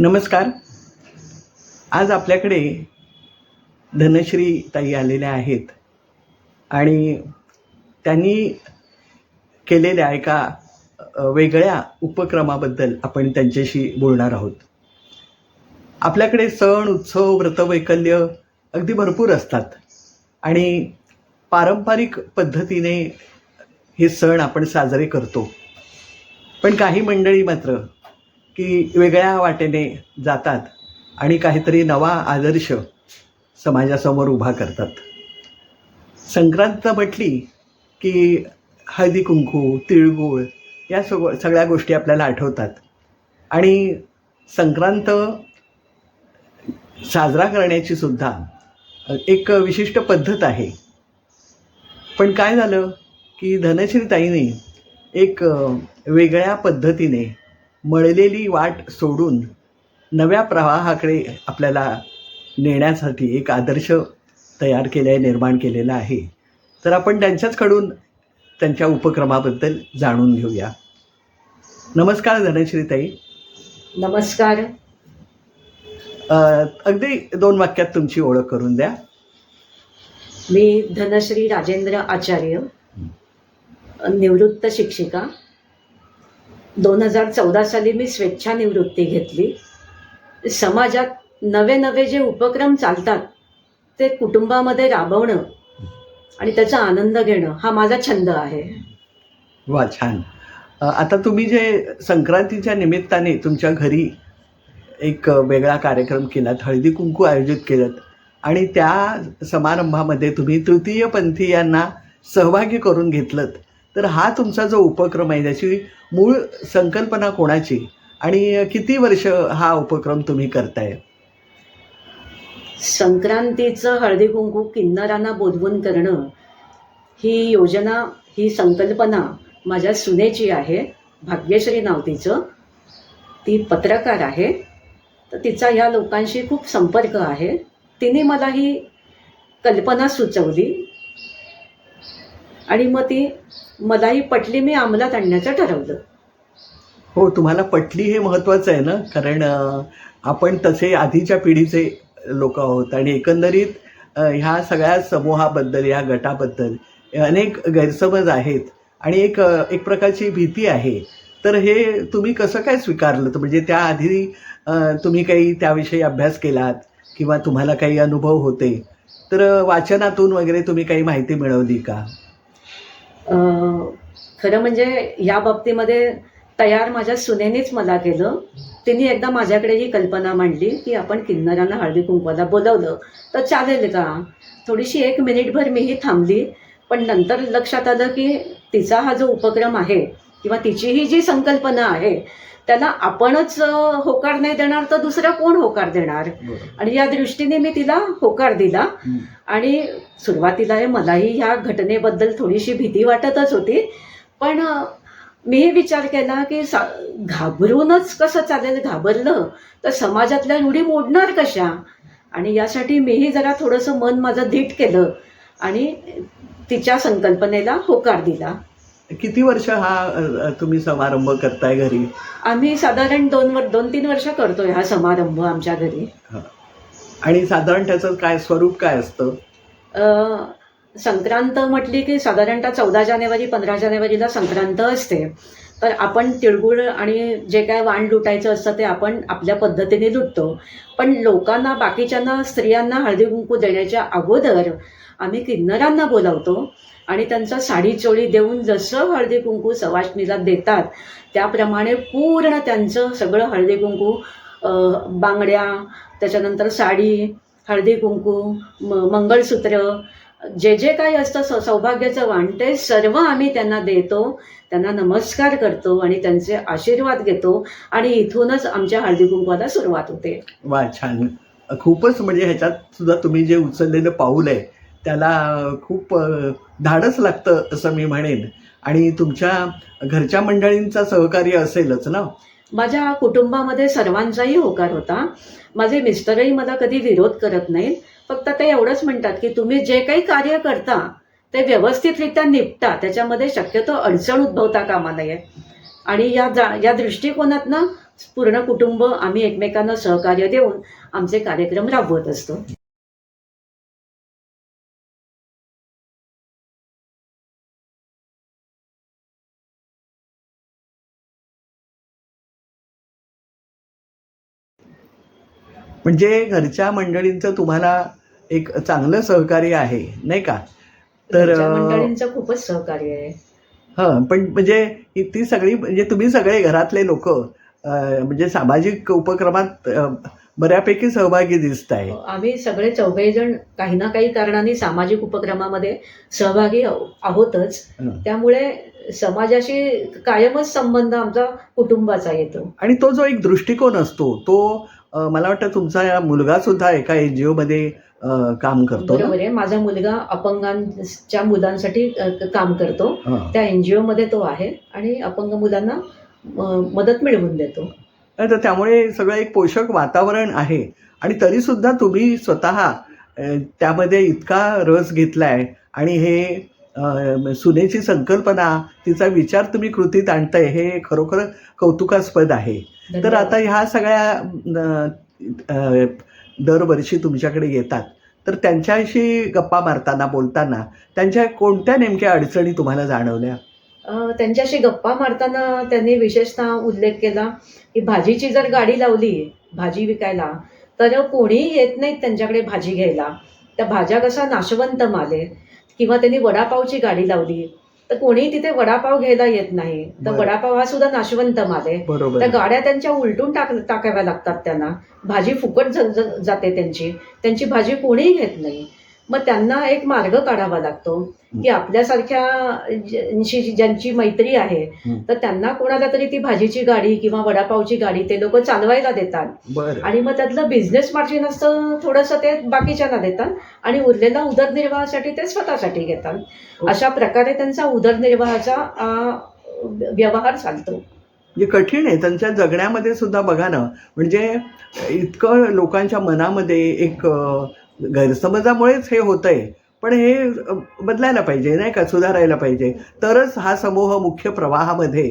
नमस्कार. आज आपल्याकडे धनश्री ताई आलेल्या आहेत. आणि त्यांनी केलेल्या एका वेगळ्या उपक्रमाबद्दल आपण त्यांच्याशी बोलणार आहोत. आपल्याकडे सण उत्सव व्रतवैकल्य अगदी भरपूर असतात. आणि पारंपरिक पद्धतीने हे सण आपण साजरे करतो. पण काही मंडळी मात्र की वेगळ्या वाटेने जातात आणि काहीतरी नवा आदर्श समाजासमोर उभा करतात. संक्रांत म्हटली की हळदी कुंकू तिळगुळ या सग सगळ्या गोष्टी आपल्याला आठवतात. आणि संक्रांत साजरा करण्याची सुद्धा एक विशिष्ट पद्धत आहे. पण काय झालं की धनश्रीताईने एक वेगळ्या पद्धतीने मळलेली वाट सोडून नव्या प्रवाहाकडे आपल्याला नेण्यासाठी एक आदर्श तयार केला आहे निर्माण केलेला आहे. तर आपण त्यांच्याचकडून त्यांच्या उपक्रमाबद्दल जाणून घेऊया. नमस्कार धनश्री ताई नमस्कार. अ, अगदी दोन वाक्यात तुमची ओळख करून द्या. मी धनश्री राजेंद्र आचार्य निवृत्त शिक्षिका. दोन हजार चौदा साली मी स्वेच्छानिवृत्ती घेतली. समाजात नवे नवे जे उपक्रम चालतात ते कुटुंबामध्ये राबवणं आणि त्याचा आनंद घेणं हा माझा छंद आहे. वा छान. आता तुम्ही जे संक्रांतीच्या निमित्ताने तुमच्या घरी एक वेगळा कार्यक्रम केलात हळदी कुंकू आयोजित केलं आणि त्या समारंभामध्ये तुम्ही तृतीयपंथीयांना सहभागी करून घेतलं तर हा तुमचा जो उपक्रम आहे त्याची मूळ संकल्पना कोणाची? आणि किती वर्ष हा उपक्रम तुम्ही करताय? संक्रांतीचं हळदी कुंकू किन्नरांना बोधवून करणं ही योजना ही संकल्पना माझ्या सुनेची आहे भाग्यश्री नाव तिचं ती पत्रकार आहे. तर तिचा ह्या लोकांशी खूप संपर्क आहे. तिने मला ही कल्पना सुचवली. आणि मग ती मलाही पटली मी अंमलात आणण्याचं ठरवलं. हो तुम्हाला पटली हे महत्त्वाचं आहे ना? कारण आपण तसे आधीच्या पिढीचे लोक आहोत आणि एकंदरीत ह्या सगळ्या समूहाबद्दल या गटाबद्दल अनेक गैरसमज आहेत आणि एक एक प्रकारची भीती आहे. तर हे तुम्ही कसं काय स्वीकारलं? तर म्हणजे त्याआधी तुम्ही काही त्याविषयी अभ्यास केलात किंवा तुम्हाला काही अनुभव होते? तर वाचनातून वगैरे तुम्ही काही माहिती मिळवली का? खरं म्हणजे या बाबतीमध्ये तयार माझ्या सुनेनेच मला केलं. तिने एकदा माझ्याकडे ही कल्पना मांडली की आपण किन्नरांना हळदी कुंकवाला बोलवलं. तर चालेल का? थोडीशी एक मिनिटभर मीही थांबली पण नंतर लक्षात आलं की तिचा हा जो उपक्रम आहे किंवा तिची ही जी संकल्पना आहे त्याला आपणच होकार नाही देणार तर दुसरा कोण होकार देणार? आणि या दृष्टीने मी तिला होकार दिला. आणि सुरुवातीला हे मलाही ह्या घटनेबद्दल थोडीशी भीती वाटतच होती. पण मीही विचार केला की सा घाबरूनच कसं चालेल घाबरलं? तर समाजातल्या रूढी मोडणार कशा? आणि यासाठी मीही जरा थोडंसं मन माझं धीट केलं आणि तिच्या संकल्पनेला होकार दिला. किती वर्ष हा तुम्ही समारंभ करताय घरी? आम्ही साधारण दोन वर दोन तीन वर्ष करतोय हा समारंभ आमच्या घरी. आणि साधारण त्याचं काय स्वरूप काय असतं? संक्रांत म्हटली की साधारणतः चौदा जानेवारी पंधरा जानेवारीला संक्रांत असते. तर आपण तिळगुळ आणि जे काय वाण लुटायचं असतं ते आपण आपल्या पद्धतीने लुटतो. पण लोकांना बाकीच्यांना स्त्रियांना हळदी कुंकू देण्याच्या अगोदर आम्ही किन्नरांना बोलावतो आणि त्यांचा साडी चोळी देऊन जसं हळदी कुंकू सवाष्णीला देतात त्याप्रमाणे पूर्ण त्यांचं सगळं हळदी कुंकू बांगड्या त्याच्यानंतर साडी हळदी कुंकू म मंगळसूत्र जे जे काही असतं स सौभाग्याचं वाण ते सर्व आम्ही त्यांना देतो त्यांना नमस्कार करतो आणि त्यांचे आशीर्वाद घेतो आणि इथूनच आमच्या हळदी कुंकवाला सुरुवात होते. वा छान. खूपच म्हणजे ह्याच्यात सुद्धा तुम्ही जे उचललेलं पाऊल आहे त्याला खूप धाडस लागतं असं मी म्हणेन. आणि तुमच्या घरच्या मंडळींचा सहकार्य असेलच ना? माझ्या कुटुंबामध्ये सर्वांचाही होकार होता. माझे मिस्टरही मला कधी विरोध करत नाहीत. फक्त ते एवढंच म्हणतात की तुम्ही जे काही कार्य करता ते व्यवस्थितरित्या निपटा. त्याच्यामध्ये शक्यतो अडचण उद्भवता कामा नये. आणि या जा या दृष्टिकोनातनं पूर्ण कुटुंब आम्ही एकमेकांना सहकार्य देऊन आमचे कार्यक्रम राबवत असतो. म्हणजे घरच्या मंडळींचं तुम्हाला एक चांगलं सहकार्य आहे नाही का? तर मंडळींचं खूपच सहकार्य आहे. हं पण म्हणजे ही ती सगळी म्हणजे तुम्ही सगळे घरातले लोक म्हणजे सामाजिक उपक्रमात बऱ्यापैकी सहभागी दिसत आहे. आम्ही सगळे चौघे जण काही ना काही कारणाने सामाजिक उपक्रमामध्ये सहभागी आहो- आहोतच. हं. त्यामुळे समाजाशी कायमच संबंध आमचा कुटुंबाचा येतो. आणि तो जो एक दृष्टिकोन असतो तो मला वाटतं तुमचा मुलगा सुद्धा एका एन जी मध्ये अं, काम करतो बरोबर आहे. माझा मुलगा अपंगांच्या मुलांसाठी काम करतो. त्या एनजीओ मध्ये तो आहे आणि अपंग मुलांना मदत मिळवून देतो. तर त्यामुळे सगळं एक पोषक वातावरण आहे. आणि तरी सुद्धा तुम्ही स्वतः त्यामध्ये इतका रस घेतलाय आणि हे सुनेची संकल्पना तिचा विचार तुम्ही कृतीत आणताय हे खरोखर कौतुकास्पद आहे. तर. आता ह्या सगळ्या दरवर्षी तुमच्याकडे येतात. तर त्यांच्याशी गप्पा मारताना बोलताना त्यांच्या कोणत्या नेमक्या अडचणी तुम्हाला जाणवल्या? त्यांच्याशी गप्पा मारताना त्यांनी विशेषतः उल्लेख केला की भाजीची जर गाडी लावली भाजी विकायला तर कोणीही येत नाहीत त्यांच्याकडे भाजी घ्यायला. त्या भाज्या कसा नाशवंत माल? किंवा त्यांनी वडापावची गाडी लावली तर कोणीही तिथे वडापाव घ्यायला येत नाही. तर. वडापाव हा सुद्धा नाशवंत माल आहे. त्या गाड्या त्यांच्या उलटून टाक टाकाव्या लागतात त्यांना. भाजी फुकट जाते त्यांची. त्यांची भाजी कोणीही घेत नाही. मग त्यांना एक मार्ग काढावा लागतो. की आपल्यासारख्या ज्यांची मैत्री आहे. तर त्यांना कोणाला तरी ती भाजीची गाडी किंवा वडापावची गाडी ते लोक चालवायला देतात. आणि मग त्यातलं बिझनेस मार्जिन असतं थोडंसं ते बाकीच्यांना देतात आणि उरलेला उदरनिर्वाहासाठी ते स्वतःसाठी घेतात. हो. अशा प्रकारे त्यांचा उदरनिर्वाहाचा व्यवहार चालतो. म्हणजे कठीण आहे. त्यांच्या जगण्यामध्ये सुद्धा बघा ना म्हणजे इतकं लोकांच्या मनामध्ये एक गैरसमजामुळेच हे होत आहे पण हे बदलायला पाहिजे नाही का? सुधारायला पाहिजे. तरच हा समूह मुख्य प्रवाहामध्ये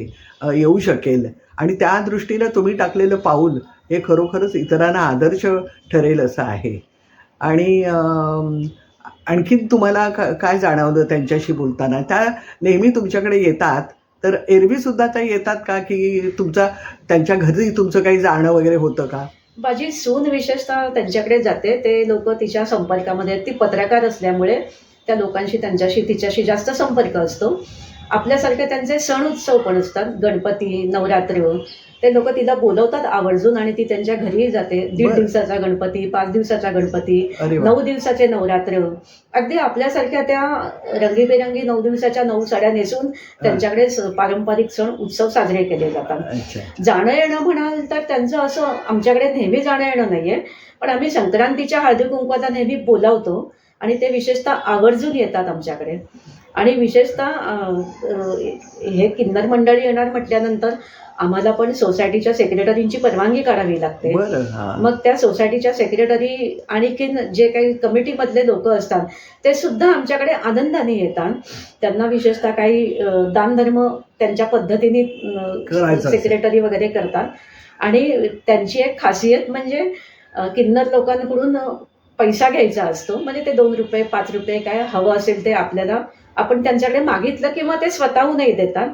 येऊ शकेल. आणि त्या दृष्टीनं तुम्ही टाकलेलं पाऊल हे खरोखरच इतरांना आदर्श ठरेल असं आहे. आणि आणखीन तुम्हाला का काय जाणवलं त्यांच्याशी बोलताना? त्या नेहमी तुमच्याकडे येतात. तर एरवीसुद्धा त्या येतात का? की तुमचा त्यांच्या घरी तुमचं काही जाणं वगैरे होतं का? माझी सून विशेषतः त्यांच्याकडे जाते. ते लोक तिच्या संपर्कामध्ये ती पत्रकार असल्यामुळे त्या लोकांशी त्यांच्याशी तिच्याशी जास्त संपर्क असतो. आपल्यासारखे त्यांचे सण उत्सव पण असतात. गणपती नवरात्र ते लोक तिला बोलवतात आवर्जून आणि ती त्यांच्या घरीही जाते. दीड. दिवसाचा गणपती पाच दिवसाचा गणपती नऊ दिवसाचे नवरात्र. अगदी आपल्यासारख्या त्या रंगीबेरंगी नऊ दिवसाच्या नऊ साड्या नेसून त्यांच्याकडे पारंपरिक सण उत्सव साजरे केले जातात. जाणं येणं म्हणाल तर त्यांचं असं आमच्याकडे नेहमी जाणं येणं नाहीये. पण आम्ही संक्रांतीच्या हळदी कुंकवाला नेहमी बोलावतो आणि ते विशेषतः आवर्जून येतात आमच्याकडे. आणि विशेषतः हे किन्नर मंडळी येणार म्हटल्यानंतर आम्हाला पण सोसायटीच्या सेक्रेटरींची परवानगी काढावी लागते. मग त्या सोसायटीच्या सेक्रेटरी आणखीन जे काही कमिटीमधले लोक असतात ते सुद्धा आमच्याकडे आनंदाने येतात. त्यांना विशेषतः काही दानधर्म त्यांच्या पद्धतीने. सेक्रेटरी वगैरे करतात. आणि त्यांची एक खासियत म्हणजे किन्नर लोकांकडून पैसा घ्यायचा असतो. म्हणजे ते दोन रुपये पाच रुपये काय हवं असेल ते आपल्याला आपण त्यांच्याकडे मागितलं किंवा ते स्वतःहूनही देतात.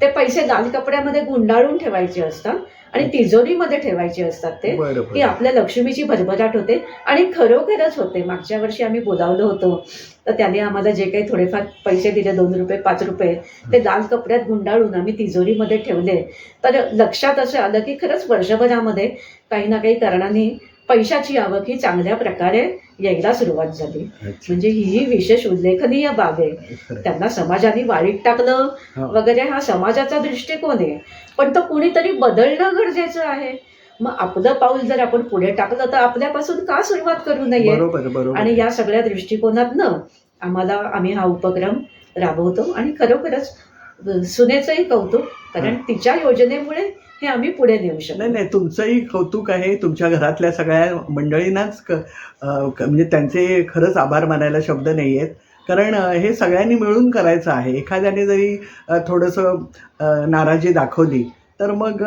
ते पैसे लाल कपड्यामध्ये गुंडाळून ठेवायचे असतात आणि तिजोरीमध्ये ठेवायचे असतात ते की आपल्या लक्ष्मीची भरभराट होते आणि खरोखरच होते. मागच्या वर्षी आम्ही बोलावलं होतं तर त्याने आम्हाला जे काही थोडेफार पैसे दिले दोन रुपये पाच रुपये ते लाल कपड्यात गुंडाळून आम्ही तिजोरीमध्ये ठेवले. तर लक्षात असं आलं की खरंच वर्षभरामध्ये काही ना काही कारणाने पैशाची आवक ही चांगल्या प्रकारे यायला सुरुवात झाली. म्हणजे ही विशेष उल्लेखनीय बाब आहे. त्यांना समाजाने वाळीत टाकलं. वगैरे हा समाजाचा दृष्टिकोन आहे. पण तो कुणीतरी बदलणं गरजेचं आहे. मग आपलं पाऊल जर आपण पुढे टाकलं तर आपल्यापासून का सुरुवात करू नये? आणि या सगळ्या दृष्टिकोनातनं आम्हाला आम्ही हा उपक्रम राबवतो आणि खरोखरच सुनेचंही कौतुक कारण तिच्या योजनेमुळे हे आम्ही पुढे नेऊ नाही शकतो. नाही तुमचंही कौतुक आहे तुमच्या घरातल्या सगळ्या मंडळींनाच म्हणजे त्यांचे खरंच आभार मानायला शब्द नाही आहेत. कारण हे सगळ्यांनी मिळून करायचं आहे. एखाद्याने जरी थोडंसं नाराजी दाखवली तर मग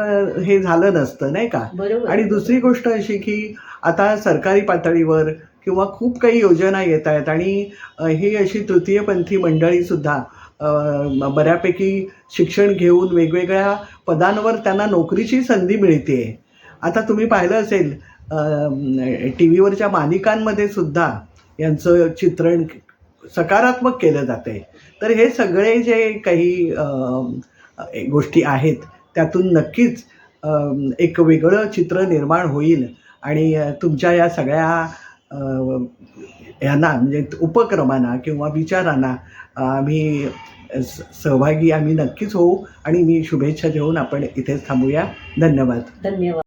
हे झालं नसतं नाही का? बरोबर. आणि दुसरी गोष्ट अशी की आता सरकारी पातळीवर किंवा खूप काही योजना येत आहेत आणि ही अशी तृतीयपंथी मंडळीसुद्धा बऱ्यापैकी शिक्षण घेऊन वेगवेगळ्या पदांवर त्यांना नोकरीची संधी मिळते. आता तुम्ही पाहिलं असेल टी व्हीवरच्या मालिकांमध्ये सुद्धा यांचं चित्रण सकारात्मक केलं जातं आहे तर हे सगळे जे काही गोष्टी आहेत त्यातून नक्कीच एक वेगळं चित्र निर्माण होईल आणि तुमच्या या सगळ्या यांना म्हणजे उपक्रमांना किंवा विचारांना आम्ही सहभागी आम्ही नक्कीच होऊ आणि मी शुभेच्छा देऊन आपण इथेच थांबूया. धन्यवाद. धन्यवाद.